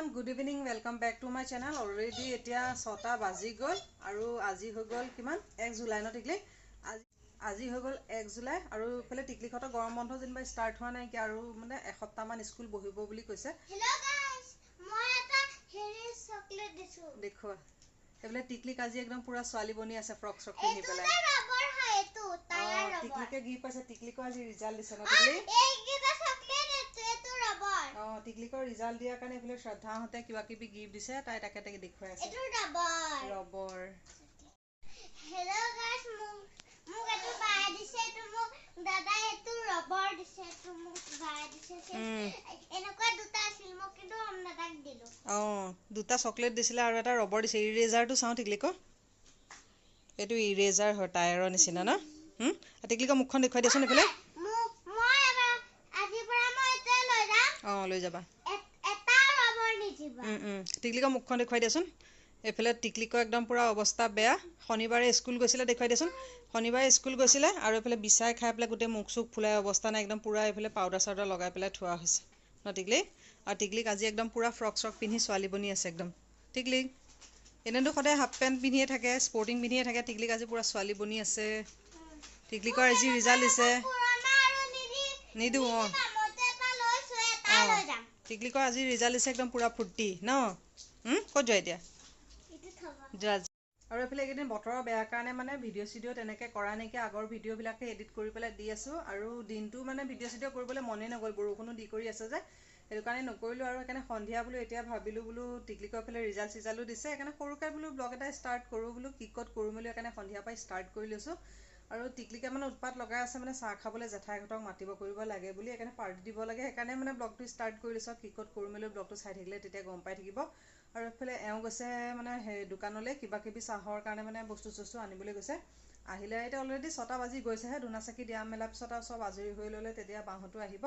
Everyone good evening welcome back to my channel already এতিয়া ছটা বাজি গ'ল আৰু আজি হৈ গ'ল কিমান? এক জুলাই ন টিকলি? আজি আজি হৈ গ'ল এক জুলাই আৰু ইফালে টিকলিহঁতৰ গৰম বন্ধ যেনিবা ষ্টাৰ্ট হোৱা নাইকিয়া আৰু মানে এসপ্তাহমান স্কুল বহিব বুলি কৈছে। দেখুৱা সেইফালে টিকলিক আজি একদম পুৰা ছোৱালী বনি আছে ফ্ৰক চ্ৰক পিন্ধি পেলাই। অঁ টিকলিকে গিফ্ট পাইছে টিকলিকো আজি ৰিজাল্ট দিছে ন টিকলি এইকেইটা চকলেট এইটো এইটো ৰবৰ অঁ টিকলিকৰ ৰিজাল্ট দিয়াৰ কাৰণে এইফালে শ্ৰদ্ধাহঁতে কিবা কিবি গিফ্ট দিছে তাই তাকে তাকে দেখুৱাই আছে। এইটো ৰবৰ ৰবৰ হেল্ল' গাইছ মোক মোক এইটো বাই দিছে এইটো মোক দাদাই এইটো ৰবৰ দিছে এইটো মোক বাই দিছে উম। এনেকুৱা দুটা আছিল মোক কিন্তু দাদাক দিলো। অঁ দুটা চকলেট দিছিলে আৰু এটা ৰবৰ দিছে ইৰেজাৰটো চাওঁ টিকলিকৰ এইটো ইৰেজাৰ হয় টায়াৰৰ নিচিনা ন? হুম? আৰু টিকলিকৰ মুখখন দেখুৱাই দিয়াচোন এইফালে মোক মই এবাৰ আজিৰ পৰা মই এইটোৱে লৈ যাম অঁ লৈ যাবা। টিকলিকৰ মুখখন দেখুৱাই দিয়াচোন এইফালে টিকলিকৰ একদম পূৰা অৱস্থা বেয়া। শনিবাৰে স্কুল গৈছিলে দেখুৱাই দিয়াচোন শনিবাৰে স্কুল গৈছিলে আৰু এইফালে বিচাই খাই পেলাই গোটেই মুখ চুখ ফুলাই অৱস্থা নাই। একদম পূৰা এইফালে পাউডাৰ চাউডাৰ লগাই পেলাই থোৱা হৈছে। ন টিকলি? আৰু টিকলিক আজি একদম পূৰা ফ্ৰক চ্ৰক পিন্ধি ছোৱালী বনি আছে একদম। টিকলিক এনেতো সদায় হাফ পেণ্ট পিন্ধিয়ে থাকে স্পৰ্টিং পিন্ধিয়ে থাকে। টিকলিক আজি পূৰা ছোৱালী বনি আছে। টিকলিকৰ আজি ৰিজাল্ট দিছে। নিদিওঁ অঁ নিদিবা, মইতো এটা লৈছো এটা অঁ। যাম টিকলিকৰ আজি ৰিজাল্ট দিছে একদম পূৰা ফূৰ্তি ন? ক'ত যোৱা এতিয়া? আৰু এইফালে এইকেইদিন বতৰৰ বেয়া কাৰণে মানে ভিডিঅ' চিডিঅ' তেনেকৈ কৰা নাইকিয়া আগৰ ভিডিঅ'বিলাকে এডিট কৰি পেলাই দি আছোঁ। আৰু দিনটো মানে ভিডিঅ' চিডিঅ' কৰিবলৈ মনেই নগ'ল বৰষুণো দি কৰি আছে যে। সেইটো কাৰণে নকৰিলোঁ আৰু সেইকাৰণে সন্ধিয়া বোলো এতিয়া ভাবিলোঁ বোলো টিকলিকৰ ফালে ৰিজাল্ট চিজাল্টো দিছে সেইকাৰণে সৰুকৈ বোলো ব্লগ এটা ষ্টাৰ্ট কৰোঁ বোলো কি ক'ত কৰোঁ বুলি সেইকাৰণে সন্ধিয়াৰ পৰাই ষ্টাৰ্ট কৰি লৈছোঁ। আৰু টিকলিকে মানে উৎপাত লগাই আছে মানে চাহ খাবলৈ জেঠাইহঁতক মাতিব কৰিব লাগে বুলি সেইকাৰণে পাৰ্টি দিব লাগে। সেইকাৰণে মানে ব্লগটো ষ্টাৰ্ট কৰি লৈছোঁ কি ক'ত কৰোঁ মেলি ব্লগটো চাই থাকিলে তেতিয়া গম পাই থাকিব। আৰু এইফালে এওঁ গৈছে মানে সেই দোকানলৈ কিবা কিবি চাহৰ কাৰণে মানে বস্তু চস্তু আনিবলৈ গৈছে। আহিলে এতিয়া অলৰেডি ছটা বাজি গৈছেহে ধূনা চাকি দিয়া মেলাৰ পিছত আৰু চব আজৰি হৈ ল'লে তেতিয়া বাহঁতো আহিব।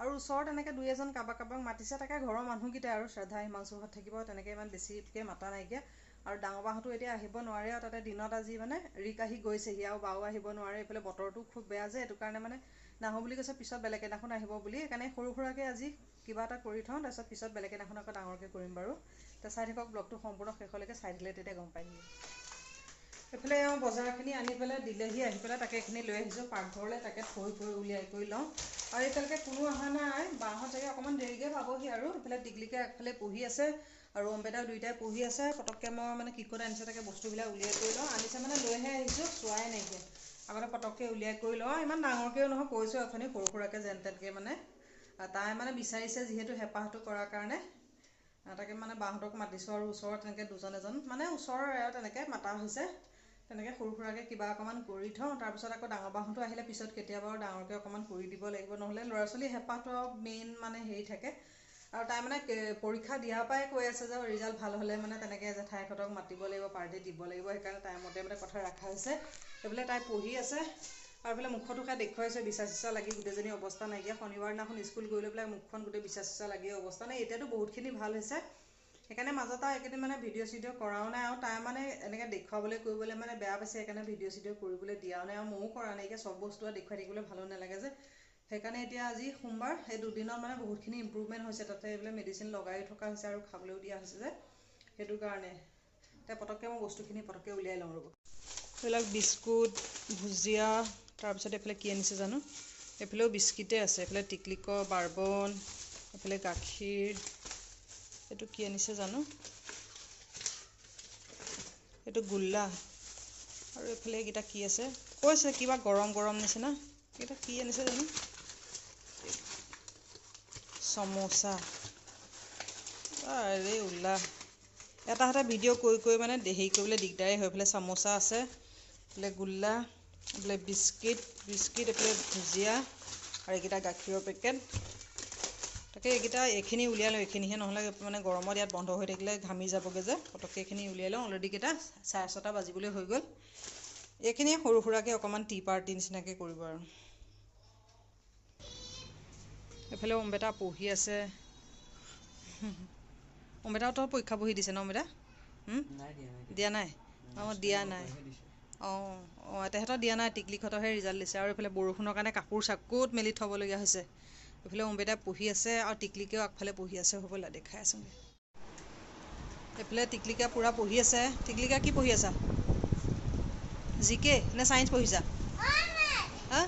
আৰু ওচৰত এনেকৈ দুই এজন কাৰোবাক কাৰোবাক মাতিছে তাকে ঘৰৰ মানুহকেইটাই আৰু শ্ৰদ্ধা হিমাংশুহঁত থাকিব তেনেকৈ ইমান বেছিকৈ মাতা নাইকিয়া। আৰু ডাঙৰ বাহঁতো এতিয়া আহিব নোৱাৰে আৰু তাতে দিনত আজি মানে ৰিক আহি গৈছেহি আৰু বাও আহিব নোৱাৰে এইফালে বতৰটো খুব বেয়া যে সেইটো কাৰণে মানে নাহোঁ বুলি কৈছে পিছত বেলেগ এদিনাখন আহিব বুলি। সেইকাৰণে সৰু সুৰাকৈ আজি কিবা এটা কৰি থওঁ তাৰপিছত পিছত বেলেগ এদিনাখন আকৌ ডাঙৰকৈ কৰিম বাৰু। এতিয়া চাই থাকক ব্লগটো সম্পূৰ্ণ শেষলৈকে চাই থাকিলে তেতিয়া গম পাই এইফালে এওঁ বজাৰখিনি আনি পেলাই দিলেহি আহি পেলাই তাকে এইখিনি লৈ আহিছোঁ পাকঘৰলৈ তাকে থৈ কৰি উলিয়াই কৰি লওঁ। আৰু এতিয়ালৈকে কোনো অহা নাই বাহঁত চাগে অকণমান দেৰিকৈ পাবহি আৰু এইফালে টিকলিকে আগফালে পঢ়ি আছে। আৰু অম্বেদাও দুইটাই পঢ়ি আছে পটককৈ মই মানে কি ক'ত আনিছে তাকে বস্তুবিলাক উলিয়াই কৰি লওঁ। আনিছে মানে লৈহে আহিছোঁ চোৱাই নাইকিয়া। আগতে পটককৈ উলিয়াই কৰি লওঁ। ইমান ডাঙৰকৈও নহয় কৈছোঁ অথনি সৰু সুৰাকৈ যেন তেনেকৈ মানে। তাই মানে বিচাৰিছে যিহেতু হেঁপাহটো কৰাৰ কাৰণে। তাকে মানে বাহঁতক মাতিছোঁ আৰু ওচৰত তেনেকৈ দুজন এজন মানে ওচৰৰ আৰু তেনেকৈ মাতা হৈছে। তেনেকৈ সৰু সুৰাকৈ কিবা অকণমান কৰি থওঁ। তাৰপিছত আকৌ ডাঙৰ বাহঁতো আহিলে পিছত কেতিয়াবা আৰু ডাঙৰকৈ অকণমান কৰি দিব লাগিব। নহ'লে ল'ৰা ছোৱালী হেঁপাহটো আৰু মেইন মানে হেৰি থাকে। আৰু তাই মানে পৰীক্ষা দিয়াৰ পৰাই কৈ আছে যে ৰিজাল্ট ভাল হ'লে মানে তেনেকৈ জেঠাইহঁতক মাতিব লাগিব পাৰ্টি দিব লাগিব সেইকাৰণে তাইৰ মতে মানে কথা ৰখা হৈছে। এইফালে তাই পঢ়ি আছে আৰু এইফালে মুখতো খাই দেখুৱাইছে বিচা চিচা লাগি গোটেইজনী অৱস্থা নাইকিয়া। শনিবাৰ দিনাখন স্কুল গৈ লৈ পেলাই মুখখন গোটেই বিচা চিচা লাগি অৱস্থা। নাই এতিয়াতো বহুতখিনি ভাল হৈছে। সেইকাৰণে মাজত আৰু এইকেইদিন মানে ভিডিঅ' চিডিঅ' কৰাও নাই আৰু তাই মানে এনেকৈ দেখুৱাবলৈ কৰিবলৈ মানে বেয়া পাইছে। সেইকাৰণে ভিডিঅ' চিডিঅ' কৰিবলৈ দিয়াও নাই আৰু ময়ো কৰা নাই। এতিয়া চব বস্তু দেখুৱাই থাকিবলৈ ভালো নালাগে যে। সেইকাৰণে এতিয়া আজি সোমবাৰ সেই দুদিনত মানে বহুতখিনি ইম্প্ৰুভমেণ্ট হৈছে। তাতে এইবিলাক মেডিচিন লগাই থকা হৈছে আৰু খাবলৈও দিয়া হৈছে যে। সেইটো কাৰণে। এতিয়া পটককৈ মই বস্তুখিনি পটককৈ উলিয়াই লওঁ ৰ'ব। এইবিলাক বিস্কুট ভুজিয়া তাৰপিছত এইফালে কি আনিছে জানো? এইফালেও বিস্কিটেই আছে। এইফালে টিকলিকৰ বাৰ্বন এইফালে গাখীৰ। এইটো কি আনিছে জানো? এইটো গোল্লা। আৰু এইফালে এইকেইটা কি আছে? কৈছে কিবা গৰম গৰম নিচিনা। এইকেইটা কি আনিছে জানো? চমোচা। আৰে উল্লা। এটা হাতে ভিডিঅ' কৰি কৰি মানে হেৰি কৰিবলৈ দিগদাৰেই হয়। এইফালে চামোচা আছে এইফালে গোল্লা এইফালে বিস্কিট বিস্কিট এইফালে ভুজিয়া আৰু এইকেইটা গাখীৰৰ পেকেট। তাকে এইকেইটা এইখিনি উলিয়াই লওঁ। এইখিনিহে নহ'লে মানে গৰমত ইয়াত বন্ধ হৈ থাকিলে ঘামি যাবগৈ যে। পটককৈ এইখিনি উলিয়াই লওঁ। অলৰেডি কেইটা চাৰে ছটা বাজিবলৈ হৈ গ'ল। এইখিনিয়ে সৰু সুৰাকৈ অকণমান টি পাৰ্টি নিচিনাকৈ কৰিব আৰু। এইফালে অম্বেতা পঢ়ি আছে অম্বেতাহঁতৰ পৰীক্ষা বহি দিছে ন অম্বেতা দিয়া নাই অঁ দিয়া নাই। অঁ অঁ তেহেঁতৰ দিয়া নাই টিকলিহঁতৰহে ৰিজাল্ট দিছে আৰু এইফালে বৰষুণৰ কাৰণে কাপোৰ চাকোত মেলি থ'বলগীয়া হৈছে? এইফালে অম্বেতাই পঢ়ি আছে আৰু টিকলিকেও আগফালে পঢ়ি আছে হ'বলা দেখাই আছোঁগৈ। এইফালে টিকলিকা পূৰা পঢ়ি আছে। টিকলিকা কি পঢ়ি আছা? জি কে নে ছায়েঞ্চ পঢ়িছা? হা?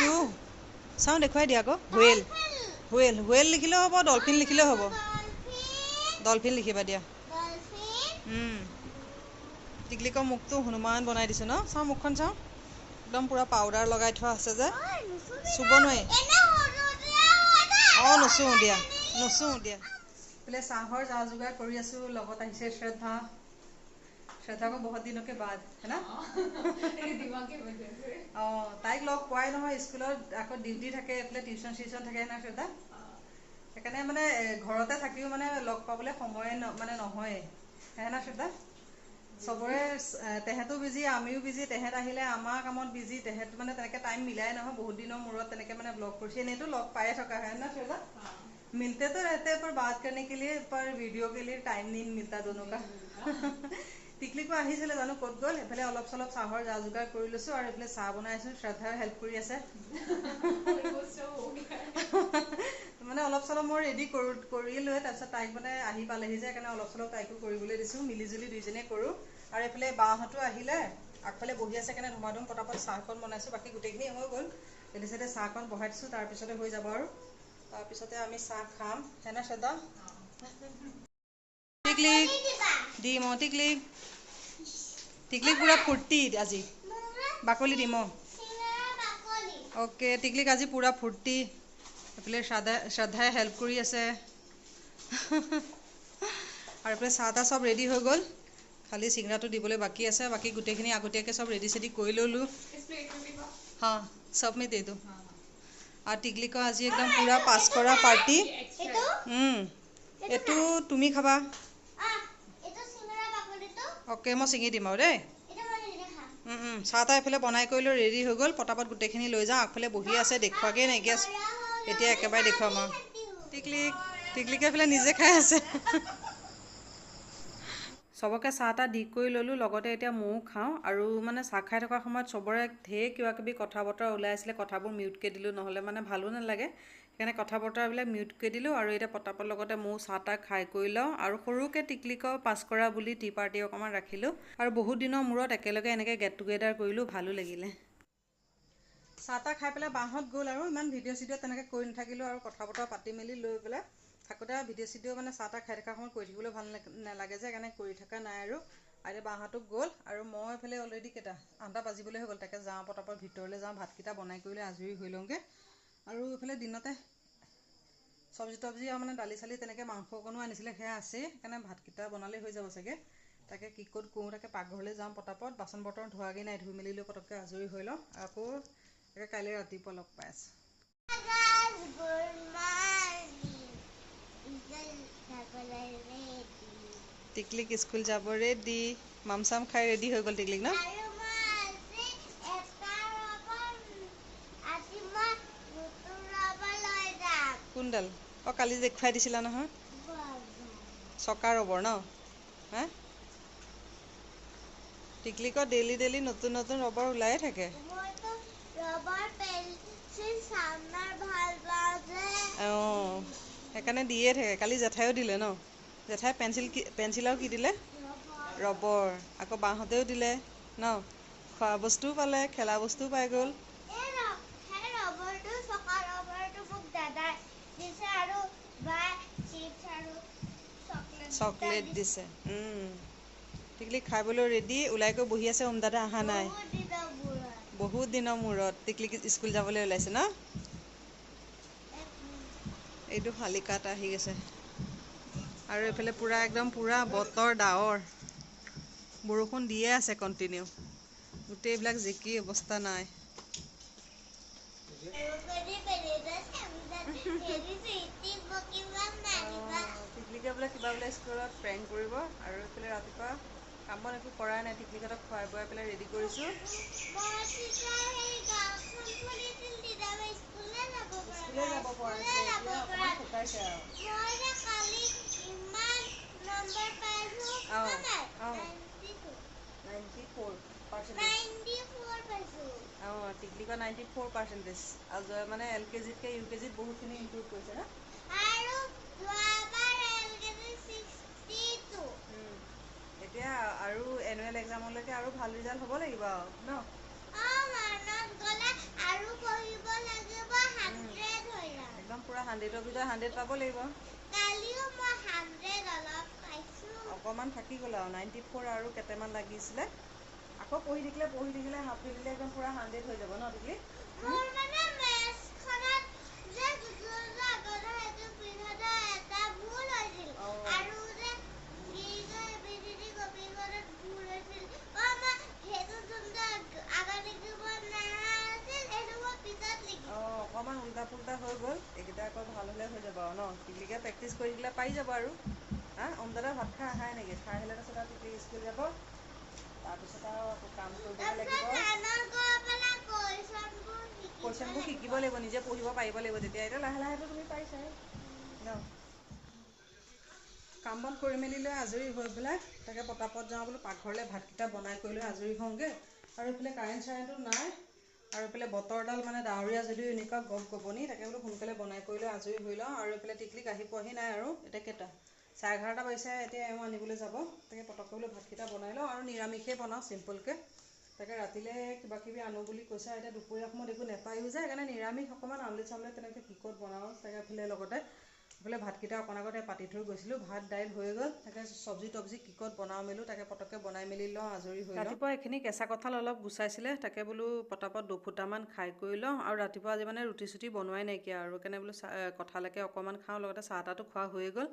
এইটো চাওঁ দেখুৱাই দিয়া আকৌ। হুৱেল হুৱেল হুৱেল লিখিলেও হ'ব ডলফিন লিখিলেও হ'ব। ডলফিন লিখিবা দিয়া। টিকলিকৰ মুখটো হনুমান বনাই দিছোঁ ন? চাওঁ মুখখন চাওঁ। একদম পূৰা পাউডাৰ লগাই থোৱা আছে যে। চুব নোৱাৰি। অঁ নুচুওঁ দিয়া। নুচুওঁ দিয়া। বোলে চাহৰ যা যোগাৰ কৰি আছোঁ লগত আহিছে শ্ৰদ্ধা। শ্ৰদ্ধাকো বহুত দিনকে বাদ হে না অঁ। লগ পোৱাই নহয় স্কুলত আকৌ ডিউটি থাকে এইফালে টিউশ্যন চিউশ্যন থাকে না শ্ৰদ্ধা সেইকাৰণে মানে এ, ঘৰতে থাকিও মানে লগ পাবলৈ সময় ন- মানে নহয়ে হে না শ্ৰদ্ধা চবৰে চ- এ, তেহেঁতো বিজি আমিও বিজি তেহেঁত আহিলে আমাৰ কামত বিজি তেহেঁত মানে তেনেকৈ টাইম মিলাই নহয় বহুত দিনৰ মূৰত তেনেকৈ মানে ব্লগ কৰিছে এনেইতো লগ পায়ে থকা হয় না শ্ৰদ্ধা मिलते तो रहते हैं पर बात करने के लिए पर वीडियो के लिए टाइम नहीं मिलता दोनों का টিকলিকো আহিছিলে জানো ক'ত গ'ল? এইফালে অলপ চলপ চাহৰ যা যোগাৰ কৰি লৈছোঁ আৰু এইফালে চাহ বনাই আছোঁ শ্ৰদ্ধাই হেল্প কৰি আছে। মানে অলপ চলপ মই ৰেডি কৰোঁ কৰি লৈ তাৰপিছত তাইক মানে আহি পালেহি যে সেইকাৰণে অলপ চলপ তাইকো কৰিবলৈ দিছোঁ মিলি জুলি দুইজনীয়ে কৰোঁ। আৰু এইফালে বাহঁতো আহিলে আগফালে বহি আছে কাৰণে ধুমা ধুম পটাপট চাহকণ বনাইছোঁ বাকী গোটেইখিনি হৈ গ'ল। এদি চাইডে চাহকণ বহাই দিছোঁ তাৰপিছতে হৈ যাব আৰু। তাৰপিছতে আমি চাহ খাম হেনে শ্ৰদ্ধা? টিকলিক দিম অঁ টিকলিক টিকলিক পূৰা ফূৰ্তি আজি। বাকলি দিম অ'কে টিকলিক আজি পূৰা ফূৰ্তি। এইফালে শ্ৰদ্ধা শ্ৰদ্ধাই হেল্প কৰি আছে। আৰু এইফালে চাহ তাহ চব ৰেডি হৈ গ'ল। খালি চিঙৰাটো দিবলৈ বাকী আছে। বাকী গোটেইখিনি আগতীয়াকৈ চব ৰেডি চেডি কৰি ল'লোঁ। হা চব মে দে দো আৰু টিকলিকৰ আজি একদম পূৰা পাছ কৰা পাৰ্টি এইটো তুমি খাবা। অ'কে মই ছিঙি দিম আৰু দেই। চাহ তাহ এইফালে বনাই কৰি লৈ ৰেডি হৈ গ'ল। পটাপট গোটেইখিনি লৈ যাওঁ। আগফালে বহি আছে দেখুৱাগৈ নাইকিয়া এতিয়া একেবাৰে দেখুৱাম আৰু। টিকলিক টিকলিকে এইফালে নিজে খাই আছে। চবকে চাহ তাহ দি কৰি ল'লোঁ লগতে এতিয়া ময়ো খাওঁ। আৰু মানে চাহ খাই থকাৰ সময়ত চবৰে ঢেৰ কিবা কিবি কথা বতৰা ওলাই আছিলে কথাবোৰ মিউটকৈ দিলোঁ নহ'লে মানে ভালো নালাগে। সেইকাৰণে কথা বতৰাবিলাক মিউটকৈ দিলোঁ আৰু এতিয়া পটাপট লগতে ময়ো চাহ তাহ খাই কৰি লওঁ। আৰু সৰুকৈ টিকলিকৰ পাছ কৰা বুলি টি পাৰ্টি অকণমান ৰাখিলোঁ। আৰু বহুত দিনৰ মূৰত একেলগে এনেকৈ গেট টুগেডাৰ কৰিলোঁ ভালো লাগিলে। চাহ তাহ খাই পেলাই বাহঁত গ'ল আৰু ইমান ভিডিঅ' চিডিঅ' তেনেকৈ কৰি নাথাকিলোঁ আৰু কথা বতৰা পাতি মেলি লৈ পেলাই। থাকোঁতে ভিডিঅ' চিডিঅ' মানে চাহ তাহ খাই থকা সময়ত কৰি থাকিবলৈ ভাল নালাগে- যে সেইকাৰণে কৰি থকা নাই আৰু। এতিয়া বাহঁতো গ'ল আৰু মই এইফালে অলৰেডি কেইটা আঠটা বাজিবলৈ হৈ গ'ল। তাকে যাওঁ পটাপট ভিতৰলৈ যাওঁ ভাতকেইটা বনাই কৰি লৈ আজৰি হৈ লওঁগৈ। আৰু এইফালে দিনতে চব্জি তব্জি আৰু মানে দালি চালি তেনেকৈ মাংস অকণো আনিছিলে সেয়া আছেই। সেইকাৰণে ভাতকেইটা বনালেই হৈ যাব চাগে। তাকে কি ক'ত কৰোঁ তাকে পাকঘৰলৈ যাওঁ পটাপট। বাচন বৰ্তন ধোৱাগৈ নাই ধুই মেলি লৈ পটককৈ আজৰি হৈ লওঁ। আকৌ তাকে কাইলৈ ৰাতিপুৱা লগ পাই আছোঁ। টিকলিক স্কুল যাব ৰেডি মাম চাম খাই ৰেডি হৈ গ'ল টিকলিক ন? কোনডাল? অঁ কালি দেখুৱাই দিছিলা নহয়। চকা ৰবৰ ন? হা? টিকলিকৰ ডেইলি ডেইলি নতুন নতুন ৰবৰ ওলায়ে থাকে। অঁ। সেইকাৰণে দিয়ে থাকে। কালি জেঠাইও দিলে ন? জেঠাই পেঞ্চিল কি পেঞ্চিল আৰু কি দিলে? ৰবৰ। আকৌ বাহঁতেও দিলে ন? খোৱা বস্তুও পালে খেলা বস্তুও পাই গ'ল। চকলেট দিছে। উম। টিকলিক খাবলৈ ৰেডি ওলাই গৈ বহি আছে ওম দাদা অহা নাই। বহুত দিনৰ মূৰত। টিকলিক স্কুল যাবলৈ ওলাইছে ন? এইটো শালিকাত আহি গৈছে। আৰু এইফালে পূৰা একদম পূৰা বতৰ ডাৱৰ। বৰষুণ দিয়ে আছে কণ্টিনিউ গোটেইবিলাক জিকি অৱস্থা নাই। টিকলিকে বোলে কিবা বোলে স্কুলত প্ৰেংক কৰিব। আৰু এইফালে ৰাতিপুৱা কাম বন একো কৰাই নাই। টিকলিহঁতক খুৱাই বোৱাই পেলাই ৰেডি কৰিছোঁ। স্কুলে যাব পৰা নাছিলে এতিয়া অকণমান শুকাইছে আৰু অঁ অঁ ninety four percentage ninety four পাইছোঁ অঁ টিকলিকৰ নাইণ্টি ফ'ৰ পাৰ্চেণ্টেজ আৰু জয় মানে এল কে জিতকৈ ইউ কে জিত বহুতখিনি ইম্প্ৰুভ কৰিছে না। এতিয়া আৰু এনুৱেল এক্সামলৈকে আৰু ভাল ৰিজাল্ট হ'ব লাগিব আৰু ন অঁ মনত গ'লে আৰু পঢ়িব লাগিব হাণ্ড্ৰেড হৈ যাম একদম পূৰা হাণ্ড্ৰেডৰ ভিতৰত হাণ্ড্ৰেড পাব লাগিব। কালিও মই হাণ্ড্ৰেড অলপ পাইছোঁ। অকণমান থাকি গ'ল আৰু নাইণ্টি ফ'ৰ আৰু কেইটামান লাগিছিলে। আকৌ পঢ়ি থাকিলে পঢ়ি থাকিলে হাফ দিলে একদম পূৰা হাণ্ড্ৰেড হৈ যাব ন টিকলি মোৰ মানে মেথছখনত যে যোনটো আগতে সেইটো পিছতে এটা ভুল হৈছিল অঁ। আৰু যে গ্ৰীক এবিচিডি কপি কৰাত ভুল হৈছিল অঁ মই সেইটো যোনটো আগ- আগত লিখিব নাছিল সেইটো মই পিছত লিখিম অঁ অকণমান উল্টা পুল্টা হৈ গ'ল এইকেইটা আকৌ ভাল হ'লে হৈ যাব আৰু ন টিকলিকে প্ৰেক্টিচ কৰি দিলে পাৰি যাব আৰু হা অমদাদা ভাত খাই আহাই নেকি খাই আহিলে তাৰপিছত আৰু টিকলি স্কুল যাব তাৰপিছত আৰু আকৌ কাম কৰিব লাগিব। কুৱেশ্যনবোৰ শিকিব লাগিব। শিকিব লাগিব নিজে পঢ়িব পাৰিব লাগিব তেতিয়া। এতিয়া লাহে লাহেতো তুমি পাৰিছাই ন? কাম বন কৰি মেলি লৈ আজৰি হৈ পেলাই তাকে পতাপত যাওঁ বোলো পাকঘৰলৈ ভাতকেইটা বনাই কৰি লৈ আজৰি হওঁগৈ। আৰু এইফালে কাৰেণ্ট চাৰেণ্টটো নাই। আৰু এইফালে বতৰডাল মানে ডাৱৰীয়া যদিও এনেকুৱা গপ গপনি তাকে বোলো সোনকালে বনাই কৰি লৈ আজৰি হৈ লওঁ। আৰু এইফালে টিকলিক আহি পোৱাহি নাই আৰু এতিয়া কেইটা? চাৰে এঘাৰটা বাজিছে এতিয়া এওঁ আনিবলৈ যাব। তাকে পটককৈ বোলো ভাতকেইটা বনাই লওঁ আৰু নিৰামিষেই বনাওঁ চিম্পলকৈ তাকে ৰাতিলৈ কিবা কিবি আনো বুলি কৈছে এতিয়া দুপৰীয়া সময়ত একো নেপায়ো যে সেইকাৰণে নিৰামিষ অকণমান আমলেট চামলেট তেনেকৈ কিকত বনাওঁ তাকে এইফালে লগতে এইফালে ভাতকেইটা অকণ আগতে পাতি থৈ গৈছিলোঁ ভাত দাইল হৈ গ'ল তাকে চব্জি তব্জি কিকত বনাওঁ মেলো তাকে পটককৈ বনাই মেলি লওঁ আজৰি হৈ ৰাতিপুৱা এইখিনি কেঁচা কঁঠাল অলপ গুচাইছিলে তাকে বোলো পটাপট দুফুটামান খাই কৰি লওঁ আৰু ৰাতিপুৱা আজি মানে ৰুটি চুটি বনোৱাই নাইকিয়া আৰু সেইকাৰণে বোলো চাহ কঁঠালকে অকণমান খাওঁ লগতে চাহ তাহটো খোৱা হৈয়ে গ'ল।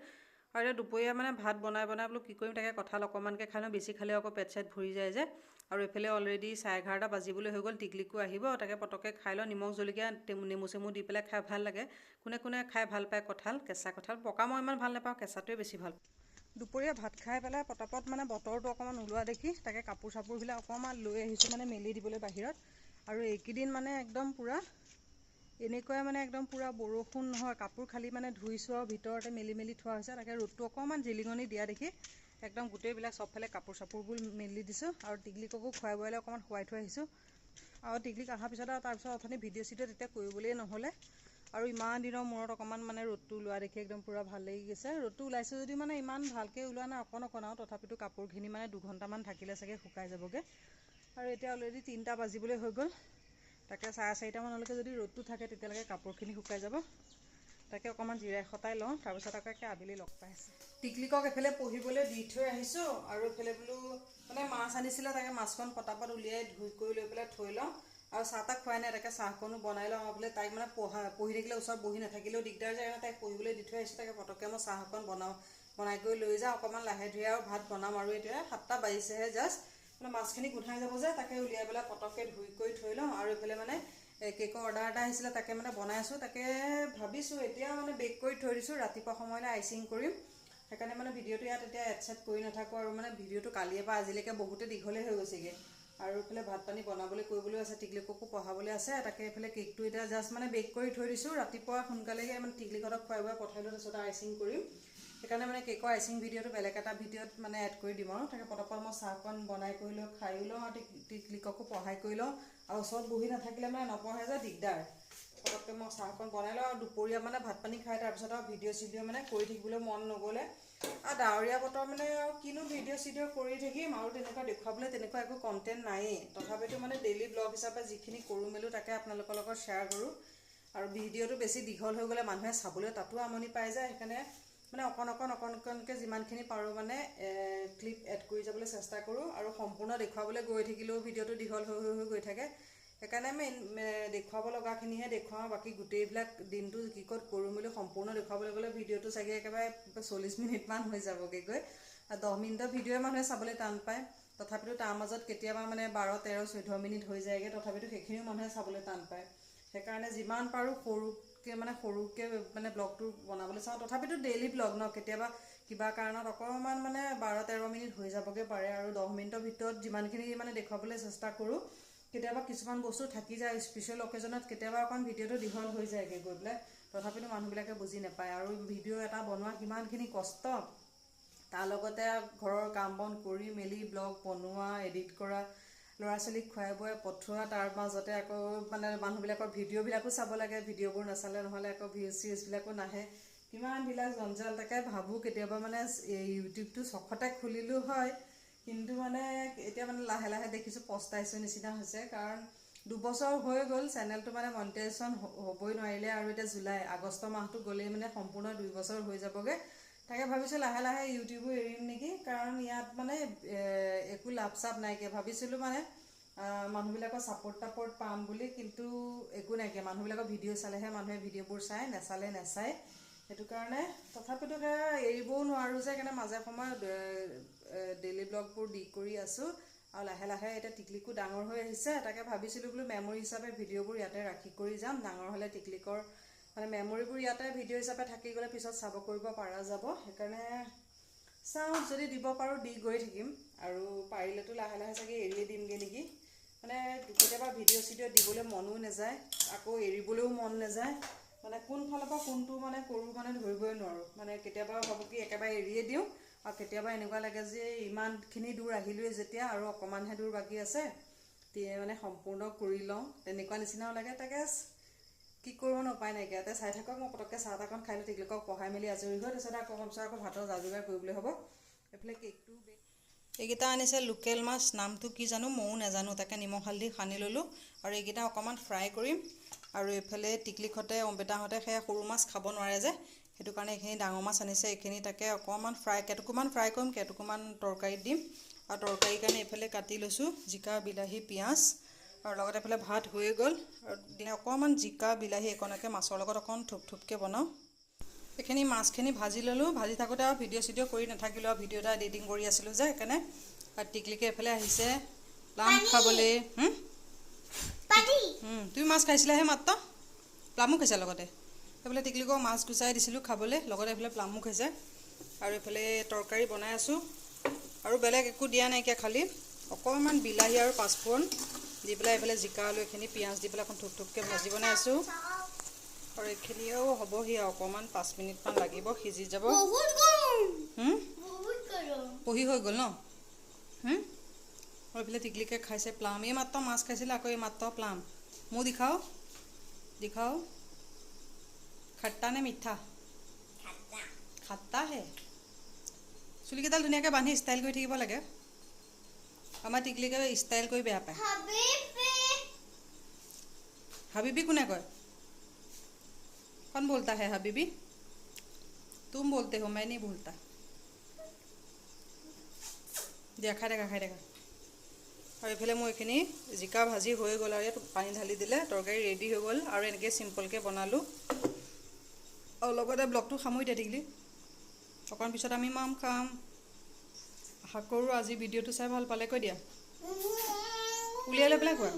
আৰু এতিয়া দুপৰীয়া মানে ভাত বনাই বনাই বোলো কি কৰিম তাকে কঁঠাল অকণমানকৈ খাই লওঁ বেছি খালেও আকৌ পেট চেট ভৰি যায় যে। আৰু এইফালে অলৰেডি চাৰে এঘাৰটা বাজিবলৈ হৈ গ'ল টিকলিকো আহিব তাকে পটককৈ খাই লওঁ নিমখ জলকীয়া নেমু চেমু দি পেলাই খাই ভাল লাগে। কোনে কোনে খাই ভাল পায় কঁঠাল কেঁচা কঁঠাল পকা মই ইমান ভাল নাপাওঁ কেঁচাটোৱে বেছি ভাল। দুপৰীয়া ভাত খাই পেলাই পটাপট মানে বতৰটো অকণমান ওলোৱা দেখি তাকে কাপোৰ চাপোৰবিলাক অকণমান লৈ আহিছোঁ মানে মেলি দিবলৈ বাহিৰত। আৰু এইকেইদিন মানে একদম পূৰা এনেকুৱাই মানে একদম পূৰা বৰষুণ নহয় কাপোৰ খালি মানে ধুইছোঁ আৰু ভিতৰতে মেলি মেলি থোৱা হৈছে তাকে ৰ'দটো অকণমান জিলিঙনি দিয়া দেখি একদম গোটেইবিলাক চবফালে কাপোৰ চাপোৰবোৰ মেলি দিছোঁ আৰু টিকলিককো খুৱাই বোৱাই অকণমান খুৱাই থৈ আহিছোঁ। আৰু টিকলিক অহাৰ পিছত আৰু তাৰপিছত অথনি ভিডিঅ' চিডিঅ' তেতিয়া কৰিবলৈ নহ'লে। আৰু ইমান দিনৰ মূৰত অকণমান মানে ৰ'দটো ওলোৱা দেখি একদম পূৰা ভাল লাগি গৈছে। ৰ'দটো ওলাইছে যদিও মানে ইমান ভালকৈ ওলোৱা নাই অকণ অকণ আৰু তথাপিতো কাপোৰখিনি মানে দুঘণ্টামান থাকিলে চাগে শুকাই যাবগৈ। আৰু এতিয়া অলৰেডি তিনিটা বাজিবলৈ হৈ গ'ল। তাকে চাৰে চাৰিটামানলৈকে যদি ৰ'দটো থাকে তেতিয়ালৈকে কাপোৰখিনি শুকাই যাব। তাকে অকণমান জিৰাই সতাই লওঁ তাৰপিছত আকৌ একে আবেলি লগ পাই আছে। টিকলিকক এফালে পঢ়িবলৈ দি থৈ আহিছোঁ আৰু এইফালে বোলো মানে মাছ আনিছিলে তাকে মাছখন পটাপট উলিয়াই ধুই কৰি লৈ পেলাই থৈ লওঁ। আৰু চাহ তাহ খুৱাই নাই তাকে চাহকণো বনাই লওঁ। আৰু বোলে তাইক মানে পঢ়া পঢ়ি থাকিলে ওচৰত বহি নাথাকিলেও দিগদাৰ যায় কাৰণে তাইক পঢ়িবলৈ দি থৈ আহিছোঁ। তাকে পটককৈ মই চাহ অকণ বনাওঁ বনাই কৰি লৈ যাওঁ। অকণমান লাহে ধীৰে আৰু ভাত বনাম আৰু এতিয়া। সাতটা বাজিছেহে জাষ্ট। মানে মাছখিনি গোন্ধাই যাব যে তাকে উলিয়াই পেলাই পটককৈ ধুই কৰি থৈ লওঁ আৰু এইফালে মানে কেকৰ অৰ্ডাৰ এটা আহিছিলে তাকে মানে বনাই আছোঁ। তাকে ভাবিছোঁ এতিয়া মানে বেক কৰি থৈ দিছোঁ ৰাতিপুৱা সময়লৈ আইচিং কৰিম। সেইকাৰণে মানে ভিডিঅ'টো ইয়াত এতিয়া এড চেট কৰি নাথাকোঁ আৰু মানে ভিডিঅ'টো কালিৰ পৰা আজিলৈকে বহুতে দীঘলেই হৈ গৈছেগৈ। আৰু এইফালে ভাত পানী বনাবলৈ কৰিবলৈ আছে টিকলিককো পঢ়াবলৈ আছে তাকে এইফালে কেকটো এতিয়া জাষ্ট মানে বেক কৰি থৈ দিছোঁ। ৰাতিপুৱা সোনকালেহে মানে টিকলিকহঁতক খুৱাই বুৱাই পঠাই লৈ তাৰপিছত আইচিং কৰিম। সেইকাৰণে মানে কেকৰ আইচিং ভিডিঅ'টো বেলেগ এটা ভিডিঅ'ত মানে এড কৰি দিম আৰু। তাকে পটককৈ মই চাহকণ বনাই কৰি লৈ খায়ো লওঁ আৰু টিক- টিকলিককো পঢ়াই কৰি লওঁ। আৰু ওচৰত বহি নাথাকিলে মানে নপঢ়ে যে দিগদাৰ। পটককৈ মই চাহকণ বনাই লওঁ আৰু দুপৰীয়া মানে ভাত পানী খাই তাৰপিছত আৰু ভিডিঅ' চিডিঅ' মানে কৰি থাকিবলৈ মন নগ'লে। আৰু ডাৱৰীয়া বতৰ মানে আৰু কিনো ভিডিঅ' চিডিঅ' কৰি থাকিম আৰু তেনেকুৱা দেখুৱাবলৈ তেনেকুৱা একো কণ্টেণ্ট নায়েই। তথাপিতো মানে ডেইলি ব্লগ হিচাপে যিখিনি কৰোঁ মেলোঁ তাকে আপোনালোকৰ লগত শ্বেয়াৰ কৰোঁ। আৰু ভিডিঅ'টো বেছি দীঘল হৈ গ'লে মানুহে চাবলৈ তাতো আমনি পাই যায় সেইকাৰণে মানে অকণ অকণ অকণ অকণকৈ যিমানখিনি পাৰোঁ মানে ক্লিপ এড কৰি যাবলৈ চেষ্টা কৰোঁ আৰু সম্পূৰ্ণ দেখুৱাবলৈ গৈ থাকিলেও ভিডিঅ'টো দীঘল হৈ হৈ হৈ গৈ থাকে। সেইকাৰণে এ, দেখুৱাব লগাখিনিহে দেখুৱাওঁ বাকী গোটেইবিলাক দিনটো কি ক'ত কৰোঁ মেলি সম্পূৰ্ণ দেখুৱাবলৈ গ'লে ভিডিঅ'টো চাগে একেবাৰে চল্লিছ মিনিটমান হৈ যাবগৈ গৈ। দহ মিনিটৰ ভিডিঅ'ই মানুহে চাবলৈ টান পায়। তথাপিতো তাৰ মাজত কেতিয়াবা মানে বাৰ তেৰ চৈধ্য মিনিট হৈ যায়গৈ তথাপিতো সেইখিনিও মানুহে চাবলৈ টান পায়। সেইকাৰণে যিমান পাৰোঁ সৰুকৈ মানে সৰুকৈ মানে ব্লগটো বনাবলৈ চাওঁ। তথাপিতো ডেইলি ব্লগ ন কেতিয়াবা কিবা কাৰণত অকণমান মানে বাৰ তেৰ মিনিট হৈ যাবগৈ পাৰে আৰু দহ মিনিটৰ ভিতৰত যিমানখিনি মানে দেখুৱাবলৈ চেষ্টা কৰোঁ কেতিয়াবা কিছুমান বস্তু থাকি যায় স্পেচিয়েল অকেজনত কেতিয়াবা অকণ ভিডিঅ'টো দীঘল হৈ যায়গৈ গৈ পেলাই। তথাপিতো মানুহবিলাকে বুজি নাপায় আৰু ভিডিঅ' এটা বনোৱা কিমানখিনি কষ্ট তাৰ লগতে ঘৰৰ কাম বন কৰি মেলি ব্লগ বনোৱা এডিট কৰা ল'ৰা ছোৱালীক খুৱাই বুৱাই পঠোৱা তাৰ মাজতে আকৌ মানে মানুহবিলাকৰ ভিডিঅ'বিলাকো চাব লাগে ভিডিঅ'বোৰ নাচালে নহ'লে আকৌ ভিউজ চিউজবিলাকো নাহে। কিমানবিলাক জঞ্জাল তাকে ভাবোঁ কেতিয়াবা মানে এই ইউটিউবটো চখতে খুলিলোঁ হয় কিন্তু মানে এতিয়া মানে লাহে লাহে দেখিছোঁ পস্তাইছোঁ নিচিনা হৈছে কাৰণ দুবছৰ হৈ গ'ল চেনেলটো মানে মনিটাইজেশ্যন হ'বই নোৱাৰিলে আৰু এতিয়া জুলাই আগষ্ট মাহটো গ'লেই মানে সম্পূৰ্ণ দুই বছৰ হৈ যাবগৈ। তাকে ভাবিছোঁ লাহে লাহে ইউটিউবো এৰিম নেকি? কাৰণ ইয়াত মানে একো লাভ চাভ নাইকিয়া। ভাবিছিলোঁ মানে মানুহবিলাকৰ ছাপৰ্ট টাপৰ্ট পাম বুলি কিন্তু একো নাইকিয়া। মানুহবিলাকৰ ভিডিঅ' চালেহে মানুহে ভিডিঅ'বোৰ চায় নেচালে নেচায়। সেইটো কাৰণে তথাপিতো এৰিবও নোৱাৰোঁ যে সেইকাৰণে মাজে সময়ত ডেইলি ব্লগবোৰ দি কৰি আছোঁ। আৰু লাহে লাহে এতিয়া টিকলিকো ডাঙৰ হৈ আহিছে। তাকে ভাবিছিলোঁ বোলো মেমৰি হিচাপে ভিডিঅ'বোৰ ইয়াতে ৰাখি কৰি যাম। ডাঙৰ হ'লে টিকলিকৰ মানে মেমৰিবোৰ ইয়াতে ভিডিঅ' হিচাপে থাকি গ'লে পিছত চাব কৰিব পৰা যাব। সেইকাৰণে চাওঁ যদি দিব পাৰোঁ দি গৈ থাকিম। আৰু পাৰিলেতো লাহে লাহে চাগে এৰিয়ে দিমগৈ নেকি? মানে কেতিয়াবা ভিডিঅ' চিডিঅ' দিবলৈ মনো নাযায় আকৌ এৰিবলৈও মন নাযায়। মানে কোন ফালৰ পৰা কোনটো মানে কৰোঁ মানে ধৰিবই নোৱাৰোঁ। মানে কেতিয়াবা ভাবোঁ কি একেবাৰে এৰিয়ে দিওঁ আৰু কেতিয়াবা এনেকুৱা লাগে যে ইমানখিনি দূৰ আহিলোৱে যেতিয়া আৰু অকণমানহে দূৰ বাকী আছে তে মানে সম্পূৰ্ণ কৰি লওঁ। তেনেকুৱা নিচিনাও লাগে তাকে কি কৰোঁ মানে উপায় নাইকিয়া। তাতে চাই থাকক মই পটককৈ চাহ তাহকণ খাই লৈ টিকলিকক পঢ়াই মেলি আজৰি হৈ তাৰপিছত আকৌ পিছত আকৌ ভাতৰ যা যোগাৰ কৰিবলৈ হ'ব। এইফালে কেকটো এইকেইটা আনিছে লোকেল মাছ নামটো কি জানো ময়ো নাজানো। তাকে নিমখ হালধি সানি ল'লোঁ আৰু এইকেইটা অকণমান ফ্ৰাই কৰিম। আৰু এইফালে টিকলিহঁতে অম্বিতাহঁতে সেয়া সৰু মাছ খাব নোৱাৰে যে সেইটো কাৰণে এইখিনি ডাঙৰ মাছ আনিছে। এইখিনি তাকে অকণমান ফ্ৰাই কেটুকুমান ফ্ৰাই কৰিম কেটুকুমান তৰকাৰীত দিম। আৰু তৰকাৰীৰ কাৰণে এইফালে কাটি লৈছোঁ জিকা বিলাহী পিঁয়াজ। আৰু লগতে এইফালে ভাত হৈয়ে গ'ল। আৰু দিনে অকণমান জিকা বিলাহী একণকৈ মাছৰ লগত অকণ থুপ থুপকৈ বনাওঁ। এইখিনি মাছখিনি ভাজি ল'লোঁ। ভাজি থাকোঁতে আৰু ভিডিঅ' চিডিঅ' কৰি নাথাকিলোঁ। আৰু ভিডিঅ' এটা এডিটিং কৰি আছিলোঁ যে সেইকাৰণে আৰু টিকলিকে এইফালে আহিছে। প্লাম খাবলৈ। তুমি মাছ খাইছিলাহে মাত্ৰ? প্লামো খাইছা লগতে? এইফালে টিকলিকক মাছ গুচাই দিছিলোঁ খাবলৈ। লগতে এইফালে প্লামো খাইছে। আৰু এইফালে তৰকাৰী বনাই আছোঁ। আৰু বেলেগ একো দিয়া নাইকিয়া খালি। অকণমান বিলাহী আৰু পাঁচফোৰণ। দি পেলাই এইফালে জিকা আলু এইখিনি পিঁয়াজ দি পেলাই অকণ থুপ থুপকৈ ভাজি বনাই আছোঁ। আৰু এইখিনিও হ'বহি আৰু অকণমান পাঁচ মিনিটমান লাগিব সিজি যাব। পঢ়ি হৈ গ'ল ন? আৰু এইফালে টিকলিকে খাইছে প্লাম। এই মাত্ৰ মাছ খাইছিলে আকৌ এই মাত্ৰ প্লাম। মোৰ দিখাও। দিখাও। খট্টা নে মিঠা? খাট্টা। হে চুলিকেইডাল ধুনীয়াকৈ বান্ধি ষ্টাইল কৰি থাকিব লাগে। আমাৰ টিকলিকে ষ্টাইল কৰি বেয়া পায়। হাবিবি। কোনে কয়? কোন বলতা হে হাবিবি? তুম বলতে হো মেনি বলতা খাই দেখা খাই দেখা। আৰু এইফালে মই এইখিনি জিকা ভাজি হৈ গ'ল আৰু ইয়াত পানী ঢালি দিলে তৰকাৰী ৰেডি হৈ গ'ল আৰু এনেকৈ চিম্পলকৈ বনালোঁ। আৰু লগতে ব্লগটো সামৰি দিয়া দিগলি অকণ পিছত আমি মাম খাম। আশা কৰোঁ আজি ভিডিঅ'টো চাই ভালো পালে। কৈ দিয়া। উলিয়াই লৈ পেলাই কোৱা।